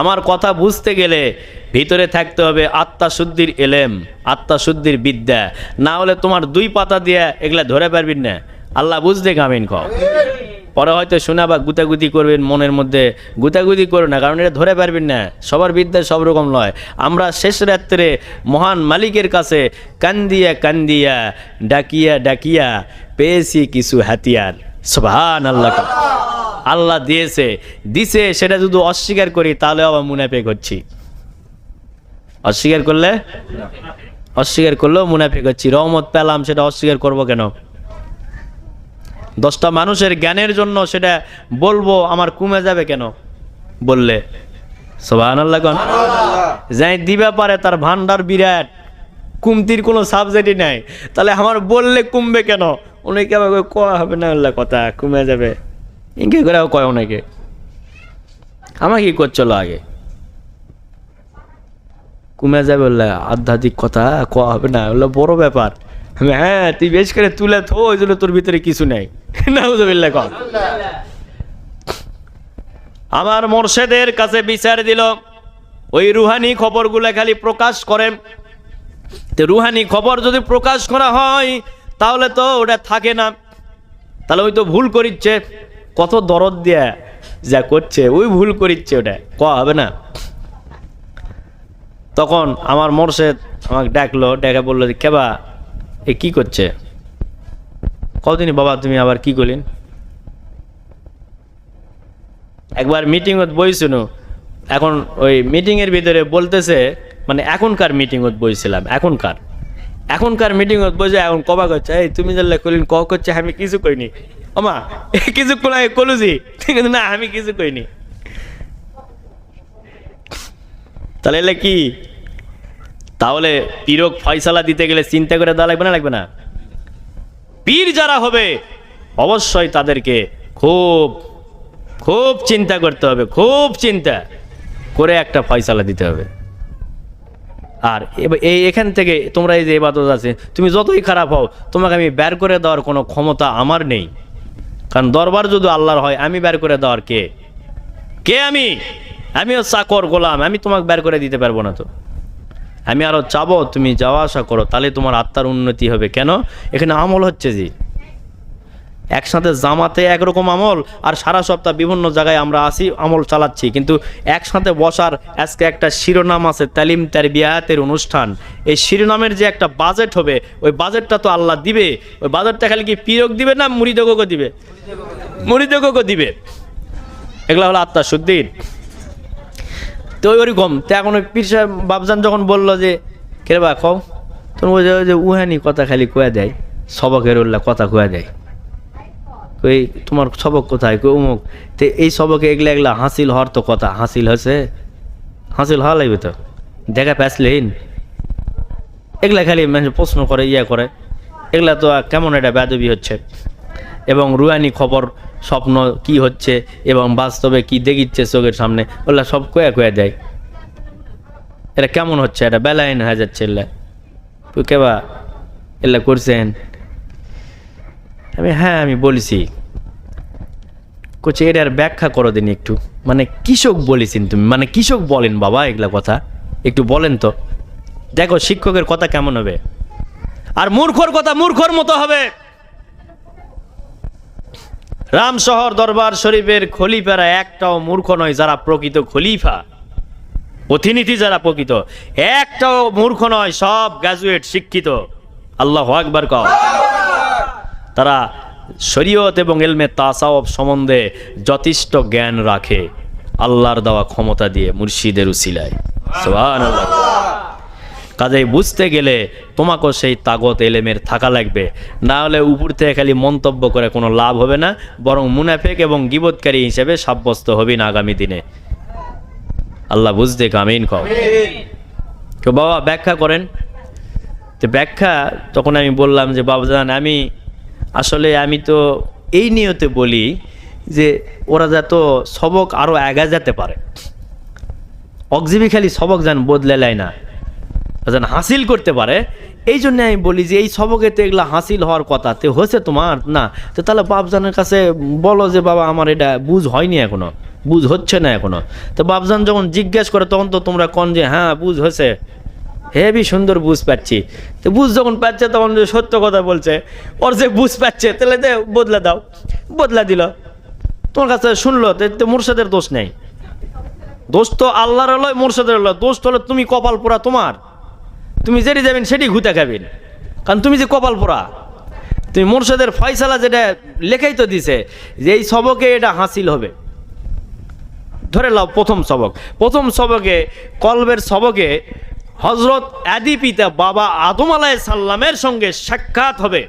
আমার কথা বুঝতে গেলে ভিতরে থাকতে হবে আত্মা শুদ্ধির এলেম আত্মা শুদ্ধির বিদ্যা। না হলে তোমার দুই পাতা দিয়ে এগুলা ধরে পারবি না। আল্লাহ বুঝতে কামিন ক পরে হয়তো শোনা বা গুতাগুতি করবেন, মনের মধ্যে গুতাগুতি করো না, কারণ এটা ধরে পারবেন না। সবার বিদ্যা সব রকম নয় আমরা শেষ রাত্রে মহান মালিকের কাছে কান্দিয়া কান্দিয়া, ডাকিয়া ডাকিয়া পেয়েছি কিছু হাতিয়ার। সুবহান আল্লাহ আল্লাহ দিয়েছে দিছে সেটা যদি অস্বীকার করি তাহলে আবার মুনাফে করছি অস্বীকার করলে? অস্বীকার করলেও মুনাফে করছি রহমত পেলাম সেটা অস্বীকার করব কেন? দশটা মানুষের জ্ঞানের জন্য সেটা বলব আমার কমে যাবে কেন? বললে। যাই দিবা পারে তার ভান্ডার বিরাট। কুমতির কোনো সাবজেক্টই নাই। তাহলে আমার বললে কমবে কেন? অনেকে আবার কয়, হবে না কথা কমে যাবে। ইনকে করেও কয় অনেকে? আমাকে কি করছিল আগে। কমে যাবে বললে, আধ্যাত্মিক কথা, কয়া হবে না বলল বড় ব্যাপার। হ্যাঁ তুই বেশ করে তুলে থো, ওই জন্য তোর ভিতরে কিছু নেই। আমার মোর্শেদের কাছে বিচার দিল, ওই রুহানি খবরগুলো খালি প্রকাশ করেন। তো রুহানি খবর যদি প্রকাশ করা হয়, তাহলে তো ওটা থাকে না। তাহলে ওই তো ভুল করিচ্ছে। কত দরদ দেয়া যা করছে, ওই ভুল করিচ্ছে ওটা ক হবে না। তখন আমার মোর্শেদ আমাকে ডাকলো, ডেকে বলল যে, কেবা, এ কি করছে? কতদিনই বাবা তুমি আবার কি করলেন? একবার মিটিংত বই শুনো। এখন ওই মিটিংয়ের ভিতরে বলতেছে মানে এখনকার মিটিংত বইছিলাম, এখনকার। এখনকার মিটিংত বসে এখন কবা করছে, এই তুমি জানলে কলিন ক করছে, আমি কিছু কইনি। এ কিছু কোলাই, কলুজি। না, আমি কিছু কইনি। তাহলে এলে কি? তাহলে পীরক ফয়সালা দিতে গেলে চিন্তা করে দেওয়া লাগবে না লাগবে না? পীর যারা হবে, অবশ্যই তাদেরকে খুব খুব চিন্তা করতে হবে, খুব চিন্তা করে একটা ফয়সালা দিতে হবে। আর এই এখান থেকে তোমরা এই যে এবাদত আছে, তুমি যতই খারাপ হও, তোমাকে আমি বের করে দেওয়ার কোনো ক্ষমতা আমার নেই। কারণ দরবার যদি আল্লাহর হয়, আমি বের করে দেওয়ার কে? কে আমি? আমিও চাকর গোলাম, আমি তোমাকে বের করে দিতে পারব না তো। আমি আরও চাবো, তুমি যাওয়া আসা করো, তাহলে তোমার আত্মার উন্নতি হবে। কেন? এখানে আমল হচ্ছে জি একসাথে জামাতে একরকম আমল আর সারা সপ্তাহ বিভিন্ন জায়গায় আমরা আসি, আমল চালাচ্ছি। কিন্তু একসাথে বসার আজকে একটা শিরোনাম আছে, তালিম তার বিয়াতের অনুষ্ঠান। এই শিরোনামের যে একটা বাজেট হবে, ওই বাজেটটা তো আল্লাহ দিবে। ওই বাজেটটা খালি কি পীরক দিবে না মুড়িদোগো দিবে? মুড়িদোগো দিবে। এগুলো হলো আত্মা শুদ্ধির তো ওই ওরকম তো এখন ওই পীর সাহেব বাবজান যখন বলল যে, কে বা কও? তখন ওই যে উহানি কথা খালি কয়ে দেয়, সবকের উল্লাহ কথা কয়ে দেয়। ওই তোমার সবক কোথায়? কই, উমুক। তো এই সবকে এগুলা এগুলা হাসিল হওয়ার তো কথা। হাসিল হয়েছে? হাসিল হওয়া লাগবে তো? দেখা প্যাসলেন এগুলা খালি মানুষ প্রশ্ন করে, ইয়া করে। এগুলা তো কেমন এটা বেদবি হচ্ছে? এবং রুয়ানি খবর, স্বপ্ন কি হচ্ছে? এবং বাস্তবে কি দেখিচ্ছে চোখের সামনে? ওগুলা সব কয়া কয়া দেয়। এটা কেমন হচ্ছে? এটা বেলাইন হয়ে যাচ্ছে এগুলা কেবা এগুলা করছেন? আমি হ্যাঁ আমি বলেছি। কোচে, এটার ব্যাখ্যা করো দিন একটু। মানে কৃষক বলেছেন তুমি মানে কৃষক বলেন বাবা এগুলা কথা। একটু বলেন তো। দেখো, শিক্ষকের কথা কেমন হবে? আর মূর্খর কথা মূর্খর মতো হবে। রামশহর দরবার শরীফের খলিফারা একটাও মূর্খ নয়, যারা প্রকৃত খলিফা। প্রতিনিধি যারা প্রকৃত, একটাও মূর্খ নয়, সব গ্রাজুয়েট শিক্ষিত। আল্লাহ আকবার কও। তারা শরীয়ত এবং এলমে তাসাওব সম্বন্ধে যথেষ্ট জ্ঞান রাখে, আল্লাহর দেওয়া ক্ষমতা দিয়ে মুর্শিদের উসিলায়। কাজেই বুঝতে গেলে তোমাকেও সেই তাগত এলেমের থাকা লাগবে, না হলে উপর থেকে খালি মন্তব্য করে কোনো লাভ হবে না, বরং মুনাফেক এবং গিবৎকারী হিসেবে সাব্যস্ত হবি না আগামী দিনে। আল্লাহ বুঝতে কামিন কও। তো বাবা ব্যাখ্যা করেন? তো ব্যাখ্যা, তখন আমি বললাম যে বাবাজান আমি আসলে আমি তো এই নিয়তে বলি যে ওরা যাতে সবক আরও আগা যেতে পারে। অকজিবি খালি সবক যেন বদলে নেয় না, যেন হাসিল করতে পারে। এই জন্য আমি বলি যে এই সবকে তো এগুলো হাসিল হওয়ার কথা, তো হয়েছে তোমার? না। তো তাহলে বাপজানের কাছে বলো যে, বাবা, আমার এটা বুঝ হয়নি এখনও, বুঝ হচ্ছে না এখনও। তো বাপজান যখন জিজ্ঞেস করে, তখন তো তোমরা কন যে হ্যাঁ বুঝ হয়েছে। হেবি সুন্দর বুঝ পাচ্ছি। তো বুঝ যখন পাচ্ছে, তখন যে সত্য কথা বলছে, ওর যে বুঝ পাচ্ছে, তাহলে দে বদলা দাও, বদলা দিল। তোমার কাছে শুনলো, তো মুর্শিদের দোষ নেই। দোষ তো আল্লাহর হলো, মুর্শিদের হলো। দোষ হলো তুমি কপাল পোড়া তোমার। তুমি যেটি যাবেন, সেটি ঘুতে খাবেন। কারণ তুমি যে কপাল পোড়া, তুমি মুর্শিদের ফয়সালা যেটা লেখাই তো দিছে, যে এই সবকে এটা হাসিল হবে। ধরে লাও প্রথম সবক। প্রথম সবকে, কলবের সবকে হজরত আদি পিতা বাবা আদম আলাহ সাল্লামের সঙ্গে সাক্ষাৎ হবে।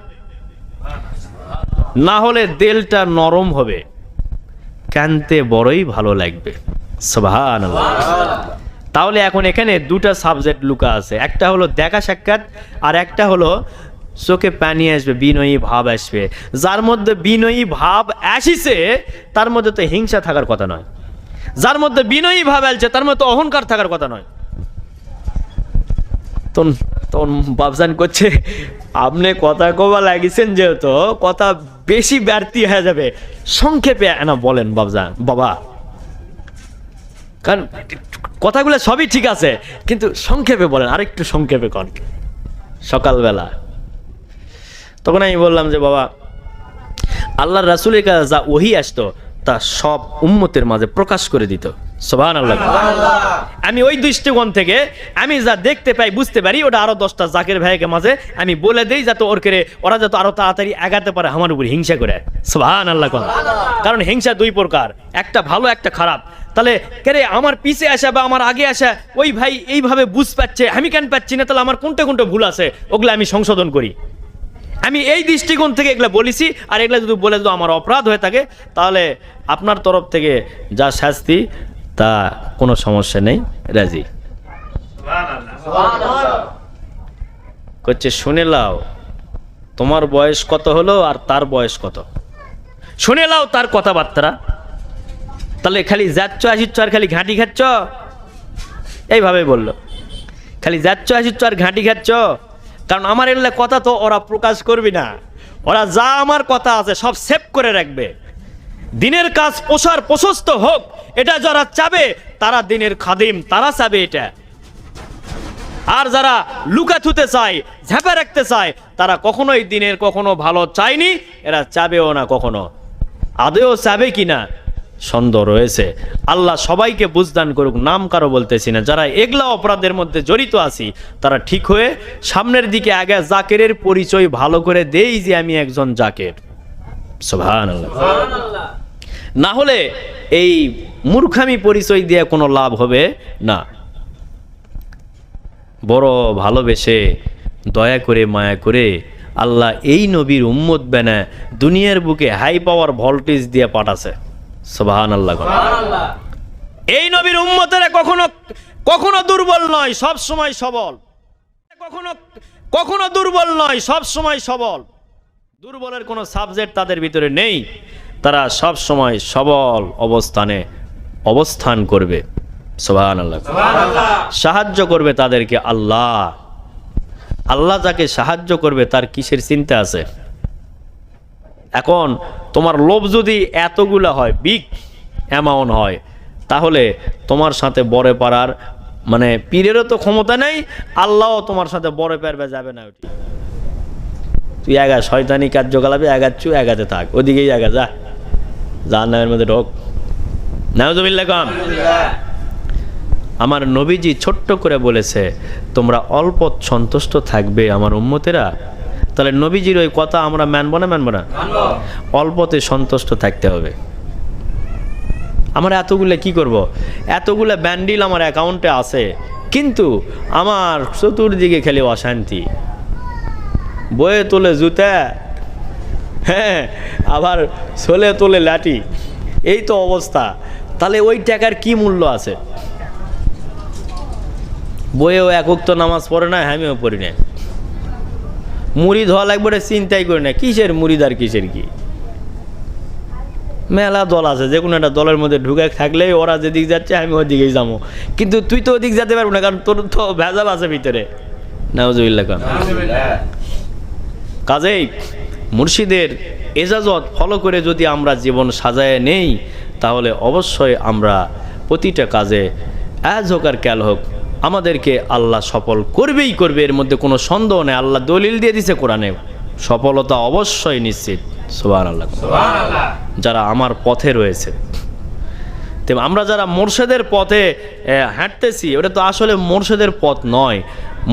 না হলে দেলটা নরম হবে। কানতে বড়ই ভালো লাগবে। তাহলে এখন এখানে দুটা সাবজেক্ট লুকা আছে। একটা হলো দেখা সাক্ষাৎ, আর একটা হলো চোখে পানি আসবে, বিনয়ী ভাব আসবে। যার মধ্যে বিনয়ী ভাব আসিছে, তার মধ্যে তো হিংসা থাকার কথা নয়। যার মধ্যে বিনয়ী ভাব আসছে, তার মধ্যে অহংকার থাকার কথা নয়। তখন তখন বাবজান করছে, আপনি কথা কবা লাগিয়েছেন যেহেতু, কথা বেশি ব্যর্থী হয়ে যাবে। সংক্ষেপে না বলেন বাবজান বাবা। কারণ কথাগুলো সবই ঠিক আছে, কিন্তু সংক্ষেপে বলেন, আরেকটু সংক্ষেপে কন। সকালবেলা। তখন আমি বললাম যে, বাবা, আল্লাহর রাসুলের কাছে যা ওহি আসতো, তা সব উম্মতের মাঝে প্রকাশ করে দিত। সোভান আল্লাহ আমি ওই দৃষ্টিকোণ থেকে, আমি যা দেখতে পাই, বুঝতে পারি, ওটা আরও দশটা জাকের ভাইকে মাঝে আমি বলে দিই যাতে ওর করে, ওরা যাতে আরও তাড়াতাড়ি আগাতে পারে, আমার উপর হিংসা করে। সোভান আল্লাহ কারণ হিংসা দুই প্রকার, একটা ভালো, একটা খারাপ। তাহলে কেরে আমার পিছে আসা বা আমার আগে আসা, ওই ভাই এইভাবে বুঝ পাচ্ছে, আমি কেন পাচ্ছি না, তাহলে আমার কোনটা কোনটা ভুল আছে, ওগুলো আমি সংশোধন করি। আমি এই দৃষ্টিকোণ থেকে এগুলো বলেছি, আর এগুলো যদি বলে যদি আমার অপরাধ হয়ে থাকে, তাহলে আপনার তরফ থেকে যা শাস্তি তা কোনো সমস্যা নেই, রাজি। করছে শুনে লাও, তোমার বয়স কত হলো আর তার বয়স কত? শুনে লাও তার কথাবার্তা তাহলে খালি যাচ্ছ, আসিচ্ছ আর খালি ঘাঁটি খাচ্ছ? এইভাবে বলল। খালি যাচ্ছ, আসিচ্ছ আর ঘাঁটি খাচ্ছ? কারণ আমার এলে কথা তো ওরা প্রকাশ করবি না। ওরা যা আমার কথা আছে সব সেভ করে রাখবে। দিনের কাজ প্রসার প্রশস্ত হোক, এটা যারা চাবে, তারা দিনের খাদিম, তারা চাবে এটা। আর যারা লুকা থুতে চায়, ঝাঁপে রাখতে চায়, তারা কখনোই দিনের কখনো ভালো চায়নি, এরা চাবেও না কখনো। আদেও চাবে কি না সন্দেহ রয়েছে। আল্লাহ সবাইকে বুঝদান করুক, নাম কারও বলতেছি না। যারা এগলা অপরাধের মধ্যে জড়িত আছি, তারা ঠিক হয়ে সামনের দিকে আগে জাকেরের পরিচয় ভালো করে দেই যে আমি একজন জাকের। সোভান না হলে এই মূর্খামি পরিচয় দিয়ে কোনো লাভ হবে না। বড় ভালোবেসে দয়া করে মায়া করে আল্লাহ এই নবীর উম্মত বেনে দুনিয়ার বুকে হাই পাওয়ার ভোল্টেজ দিয়ে পাঠাছে। সোবাহান আল্লাহ এই নবীর উম্মতেরা কখনো কখনো দুর্বল নয় সব সময় সবল। কখনো কখনো দুর্বল নয় সব সময় সবল। দুর্বলের কোনো সাবজেক্ট তাদের ভিতরে নেই। তারা সব সময় সবল অবস্থানে অবস্থান করবে। সাহায্য করবে তাদেরকে আল্লাহ। আল্লাহ যাকে সাহায্য করবে তার কিসের চিন্তা আছে? এখন তোমার লোভ যদি এতগুলা হয় বিগ অ্যামাউন্ট হয়, তাহলে তোমার সাথে বড়ে পারার মানে পীরেরও তো ক্ষমতা নেই, আল্লাহও তোমার সাথে বড়ে পারবে যাবে না ওটি। তুই এগা শয়তানি কার্যকলাপে এগাচ্ছু এগাতে থাক, ওদিকেই এগা যা। যার নামের মধ্যে ঢোক নাউজুবিল্লাহ কম। আমার নবীজি ছোট্ট করে বলেছে তোমরা অল্প সন্তুষ্ট থাকবে আমার উম্মতেরা। তাহলে নবীজির ওই কথা আমরা মানবো না মানবো না? অল্পতে সন্তুষ্ট থাকতে হবে। আমরা এতগুলো কি করব। এতগুলো ব্যান্ডিল আমার অ্যাকাউন্টে আছে কিন্তু আমার চতুর্দিকে খেলে অশান্তি। বয়ে তোলে জুতা হ্যাঁ আবার ছোলে তোলে লাঠি। এই তো অবস্থা। তাহলে ওই টাকার কি মূল্য আছে? বইয়েও একক তো নামাজ পড়ে না আমিও পড়ি না। মুড়ি ধোয়া লাগবে চিন্তাই করি না, কিসের মুড়িদার কিসের কি? মেলা দল আছে, যে কোনো একটা দলের মধ্যে ঢুকে থাকলে ওরা যেদিক যাচ্ছে, আমি ওদিকেই যাব। কিন্তু তুই তো ওদিক যেতে পারব না, কারণ তোর তো ভেজাল আছে ভিতরে। খান কাজেই মুর্শিদের এজাজত ফলো করে যদি আমরা জীবন সাজায় নেই তাহলে অবশ্যই আমরা প্রতিটা কাজে অ্যাজ হোক আর ক্যাল হোক আমাদেরকে আল্লাহ সফল করবেই করবে এর মধ্যে কোনো সন্দেহ নেই। আল্লাহ দলিল দিয়ে দিছে কোরআনে। সফলতা অবশ্যই নিশ্চিত। সুবাহ আল্লাহ যারা আমার পথে রয়েছে। তো আমরা যারা মোর্শেদের পথে হাঁটতেছি ওটা তো আসলে মোর্শেদের পথ নয়।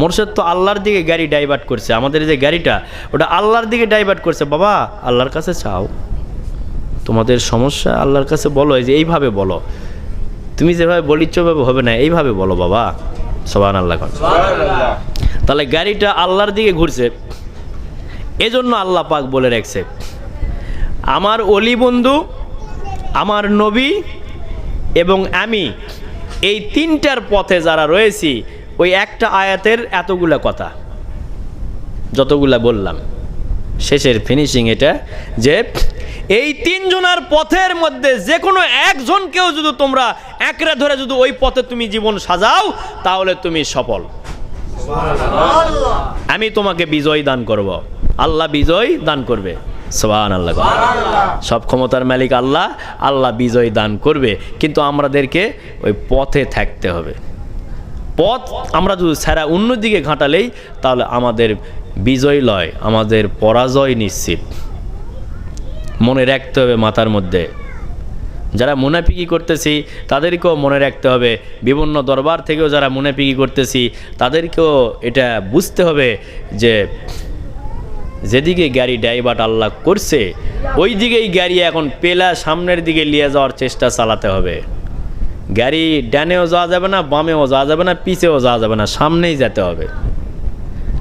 মোর্শেদ তো আল্লাহর দিকে গাড়ি ডাইভার্ট করছে। আমাদের যে গাড়িটা ওটা আল্লাহর দিকে ডাইভার্ট করছে। বাবা আল্লাহর কাছে চাও। তোমাদের সমস্যা আল্লাহর কাছে বলো এই যে এইভাবে বলো। তুমি যেভাবে বলিচ্ছ ভাবে হবে না। এইভাবে বলো বাবা। সবান আল্লাহ। তাহলে গাড়িটা আল্লাহর দিকে ঘুরছে। এজন্য আল্লাহ পাক বলে রাখছে। আমার অলি বন্ধু আমার নবী এবং আমি এই তিনটার পথে যারা রয়েছি ওই একটা আয়াতের এতগুলা কথা যতগুলা বললাম। শেষের ফিনিশিং এটা যে এই তিনজনের পথের মধ্যে যে কোনো একজনকেও যদি তোমরা একরে ধরে যদি ওই পথে তুমি জীবন সাজাও তাহলে তুমি সফল। আমি তোমাকে বিজয় দান করব। আল্লাহ বিজয় দান করবে। সোহান আল্লাহ সব ক্ষমতার মালিক আল্লাহ আল্লাহ বিজয় দান করবে। কিন্তু আমাদেরকে ওই পথে থাকতে হবে। পথ আমরা যদি সারা অন্যদিকে ঘাঁটালেই, তাহলে আমাদের বিজয় লয়, আমাদের পরাজয় নিশ্চিত। মনে রাখতে হবে মাথার মধ্যে। যারা মুনাফিকি করতেছি, তাদেরকেও মনে রাখতে হবে। বিভিন্ন দরবার থেকেও যারা মুনাফিকি করতেছি, তাদেরকেও এটা বুঝতে হবে যে যেদিকে গাড়ি ড্রাইভার আল্লাহ করছে ওই দিকেই গাড়ি এখন পেলা সামনের দিকে নিয়ে যাওয়ার চেষ্টা চালাতে হবে। গাড়ি ডানেও যাওয়া যাবে না বামেও যাওয়া যাবে না পিছেও যাওয়া যাবে না সামনেই যেতে হবে।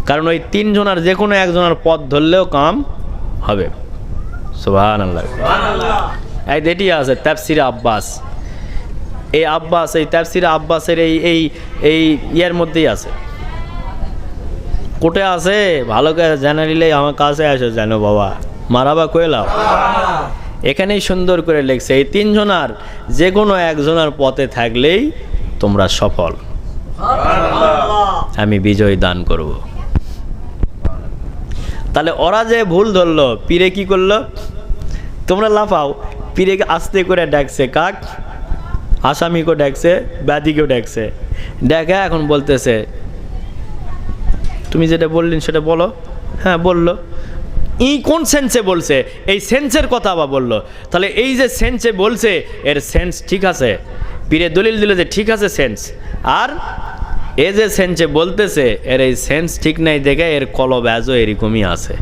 কারণ ওই তিনজনার যে কোনো একজনের পথ ধরলেও কাম হবে। সুবাহান আল্লাহ এই যেটি আছে তাফসির আব্বাস। এই আব্বাস এই তাফসির আব্বাসের এই এই এই ইয়ের মধ্যেই আছে। কোটে আছে? ভালো করে জানা নিলেই আমার কাছে আসো জানো বাবা। মারাবা কইলাম এখানেই সুন্দর করে লেখছে, এই তিনজনার যে কোনো একজনের পথে থাকলেই তোমরা সফল। আমি বিজয় দান করব। তাহলে ওরা যে ভুল ধরলো, পীরে কি করল? তোমরা লাফাও। পীরে আস্তে করে ডাকছে, কাক? আসামিকেও ডাকছে, ব্যাধিকেও ডাকছে। দেখা এখন বলতেছে তুমি যেটা বললেন সেটা বলো। হ্যাঁ বলল। ই কোন সেন্সে বলছে? এই সেন্সের কথা আবার বলল। তাহলে এই যে সেন্সে বলছে, এর সেন্স ঠিক আছে। পীরে দলিল দিল যে ঠিক আছে সেন্স আর এ যে সেন্সে বলতেছে, এর এই সেন্স ঠিক নাই দেখে এর কলব আজও এরকমই আছে।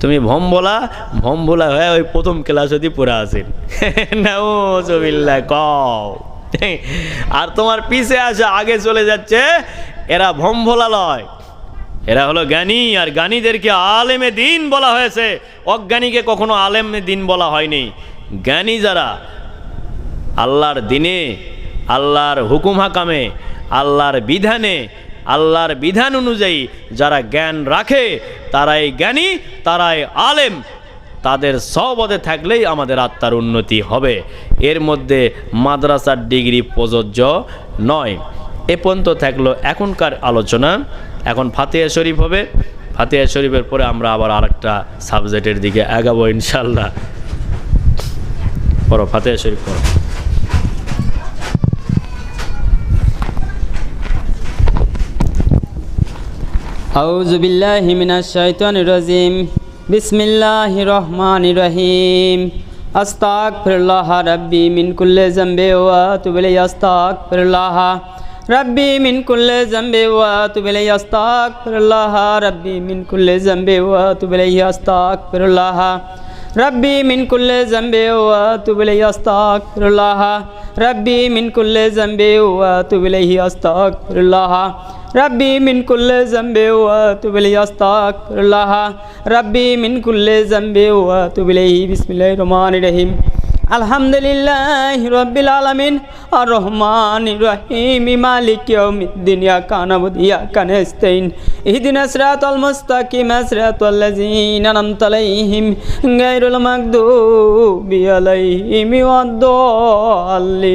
তুমি ভম বলা ভম বলা হয়ে ওই প্রথম ক্লাস অতি পড়ে আসেন নাউজুবিল্লাহ, কও। আর তোমার পিছে আসে, আগে চলে যাচ্ছে, এরা ভম ভোলা লয়। এরা হলো জ্ঞানী, আর জ্ঞানীদেরকে আলেমে দিন বলা হয়েছে। অজ্ঞানীকে কখনো আলেমে দিন বলা হয়নি। জ্ঞানী যারা, আল্লাহর দিনে, আল্লাহর হুকুম হাকামে, আল্লাহর বিধানে, আল্লাহর বিধান অনুযায়ী যারা জ্ঞান রাখে, তারাই জ্ঞানী, তারাই আলেম। তাদের সবদে থাকলেই আমাদের আত্মার উন্নতি হবে। এর মধ্যে মাদ্রাসার ডিগ্রি প্রযোজ্য নয়। এ পর্যন্ত থাকল এখনকার আলোচনা। এখন ফাতেহা শরীফ হবে ফাতেহা শরীফের পরে আমরা আবার আরেকটা সাবজেক্টের দিকে আগাবো ইনশাল্লাহ পড়ো ফাতেহা শরীফ পড়ো أعوذ بالله من الشيطان الرجيم بسم الله الرحمن الرحيم أستغفر الله ربي من كل ذنب وأتوب إليه أستغفر الله রব্বি মিন কুল্লে জম্বে ওয়া তুবেলাই আস্তাক ফিরুল্লাহ রব্বি মিন কুল্লে জম্বে ওয়া তুবেলাই আস্তাক ফিরুল্লাহ রব্বি মিন কুল্লে জম্বে ওয়া তুবেলাই আস্তাক ফিরুল্লাহ রব্বি মিন কুল্লে জম্বে ওয়া তুবেলাই আস্তাক ফিরুল্লাহ রব্বি মিন কুল্লে জম্বে ওয়া তুবেলাই আস্তাক ফিরুল্লাহ রব্বি মিন কুল্লে জম্বে ওয়া তুবেলাই বিসমিল্লাহির রহমানির রহিম আলহামদুলিল্লাহ রবিল আলমিন আর রহমান রহিম মালিক ইয়ৌমিদ্দিন ইয়া কানাবুদ ইহদিন আসরাতল মুস্তাকিম আসরাতুল লাযিন আনআমত আলাইহিম, গায়রুল মাগদুবি আলাইহিম ওয়াদ-দাল্লিন,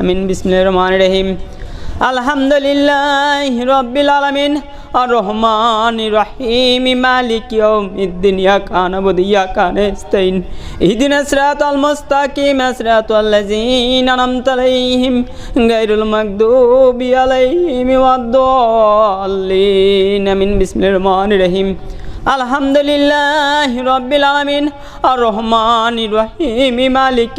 আমিন, বিসমিল্লাহির রহমানির রহিম। আলহামদুলিল্লাহ রব্বিল আলামিন। আর রহমান রহিম। মালিক ইয়াউমিদ্দিন। ইয়াকা নাবুদু, ইয়াকা নাস্তাইন ইহদিনা সিরাতাল মুস্তাকিম। সিরাতাল লাযিনা আনআমতা আলাইহিম। গায়রুল মাগদুবি আলাইহিম ওয়াদ-দাল্লিন। আমিন। বিসমিল্লাহির রহমানির রহিম। আলহামদুলিল্লাহ রব্বিল আমিন আর রহমান রহিম, মালিক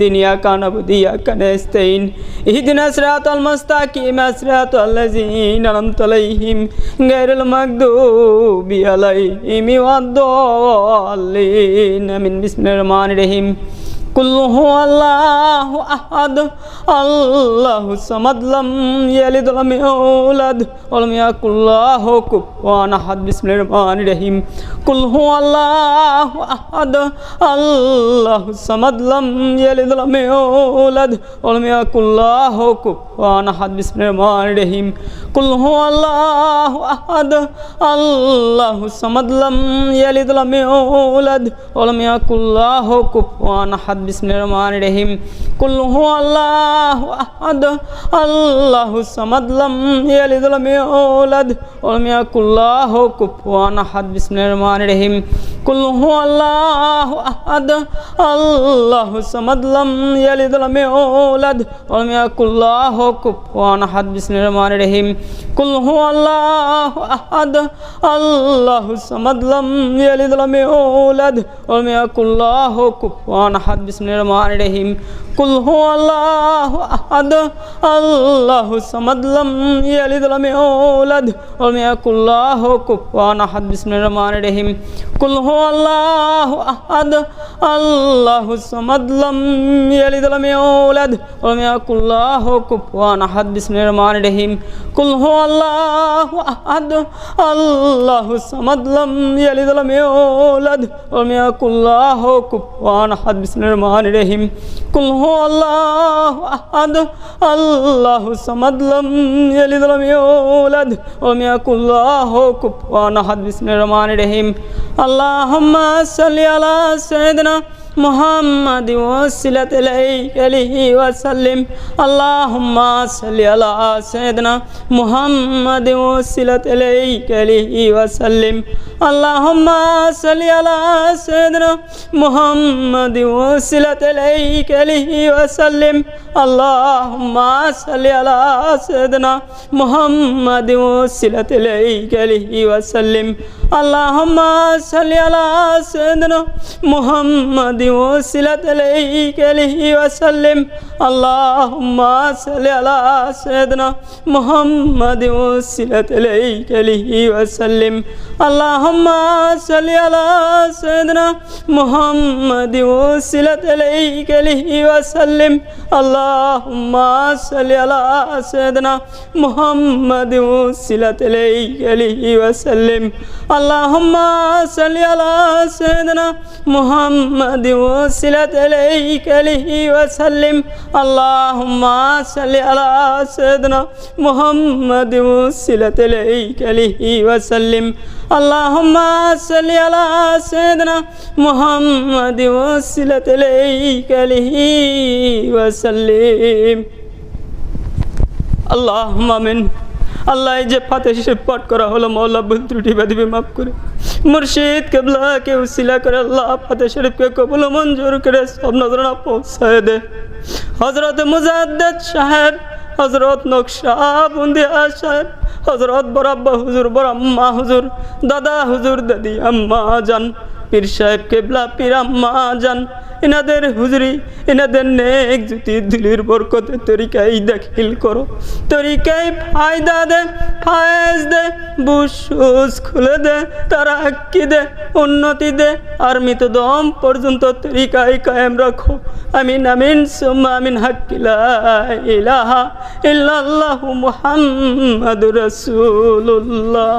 দিনিয়া কানবদিয়া নাবুদু ইহদিন নাস্তাইন ইহদিনা সিরাতাল মুস্তাকিম, সিরাতাল লাযিনা আনআমতা আলাইহিম, গায়রুল মাগদুবি আলাইহিম ওয়াদ-দাল্লিন। আমিন, বিসমিল্লাহির রহমানির রহিম। কুল হুয়াল্লাহু আহাদ, আল্লাহু সামাদ লাম ইয়ালিদ ওয়া লাম ইউলাদ ওয়া লাম ইয়াকুল লাহু কুফুয়ান আহাদ, বিসমিল্লাহির রহমানির রহিম। কুল হুয়াল্লাহু আহাদ, আল্লাহু সামাদ লাম ইয়ালিদ ওয়া লাম ইউলাদ ওয়া লাম ইয়াকুল লাহু কুফুয়ান আহাদ, বিসমিল্লাহির রহমানির রহিম। কুল হুয়াল্লাহু আহাদ, আল্লাহু সামাদ লাম ইয়ালিদ ওয়া লাম ইউলাদ ওয়া লাম ইয়াকুল লাহু কুফুয়ান আহাদ বিসমিল্লাহির রহমানির রহিম। কুল হুয়াল্লাহু আহাদ, আল্লাহু সামাদ লাম ইয়ালিদ ওয়া লাম ইউলাদ ওয়া লাম ইয়াকুল লাহু কুফুয়ান আহাদ, বিসমিল্লাহির রহমানির রহিম। কুল হুয়াল্লাহু আহাদ, আল্লাহু সামাদ লাম ইয়ালিদ ওয়া লাম ইউলাদ ওয়া লাম রহিম। কুল হুয়াল্লাহু আহাদ, আল্লাহু সামাদ লাম ইয়ালিদ ওয়া লাম ইউলাদ ওয়া বিসমিল্লাহির রহমানির রহিম কুল হুয়াল্লাহু আহাদ, আল্লাহু সামাদ লাম ইয়ালিদ ওয়া লাম ইউলাদ, ওয়া লাম ইয়াকুল লাহু কুফুয়ান আহাদ বিসমিল্লাহির রহমানির রহিম কুল হুয়াল্লাহু আহাদ, আল্লাহু সামাদ লাম ইয়ালিদ লাম ইউলাদ, ওয়া ইয়াকুল লাহু কুফুয়ান আহাদ বিসমিল্লাহির রহমানির রহিম কুল হুয়াল্লাহু আহাদ, আল্লাহু সামাদ লাম ইয়ালিদ লাম ইউলাদ, ওয়া ইয়াকুল লাহু কুফুয়ান আহাদ বিসমিল্লাহির রহমানির রহিম। কুল আল্লাহ আহাদ, আল্লাহু সামাদ লাম ইয়ালিদ লাম ইউলাদ, ওয়া ইয়াকুল লাহু কুফুয়ান আহাদ। বিসমিল্লাহির রহমানির রহিম। আল্লাহুম্মা সাল্লি আলা সাইয়্যিদিনা محمد وسلت إليك عليه وسلم اللهم صل على سيدنا محمد وسلت إليك عليه وسلم اللهم صل على سيدنا محمد وسلت إليك عليه وسلم اللهم صل على سيدنا محمد وسلت إليك عليه وسلم اللهم صل على سيدنا محمد وسلت إليك عليه وسلم اللهم صل على سيدنا محمد وسلت إليك عليه وسلم اللهم صل على سيدنا محمد وسلت إليك عليه وسلم اللهم صل على سيدنا محمد وسلت إليك عليه وسلم اللهم صل على سيدنا محمد وصلت إليك له وسلم اللهم صل على سيدنا محمد وصلت إليك له وسلم اللهم صل على سيدنا محمد وصلت إليك له وسلم اللهم من আল্লাহ যে ফাতে শরীফ পাঠ করা হলো মৌলা ভুল ত্রুটি বাদিবে মাফ করে। মুর্শিদ কেবলাকে উসিলা করে আল্লাহ ফাতে শরীফকে কবুল মঞ্জুর করে সব নজরানা পৌঁছায় দে। হজরত মুজাদ্দেদ সাহেব হজরত নকশা বুন্দিয়া সাহেব হজরত বরাব্বা হুজুর, বরাম্মা হুজুর, দাদা হুজুর, দাদি আম্মা জান। পীর সাহেব কেবলা পীর আম্মা জান। এনাদের হুজুরি, এনাদের নেক জুতি, দিলির বরকতে তরিকাই দাখিল করো। তরিকাই ফায়দা দে, ফায়েজ দে বুসুস খুলে দে তারা আক্কি দে, উন্নতি দে, আর মৃতদম পর্যন্ত তরিকাই কায়েম রাখো। আমিন আমিন, সুম্মা আমিন হাক্কিলা ইলাহা ইল্লাল্লাহু মুহাম্মাদুর রাসূলুল্লাহ।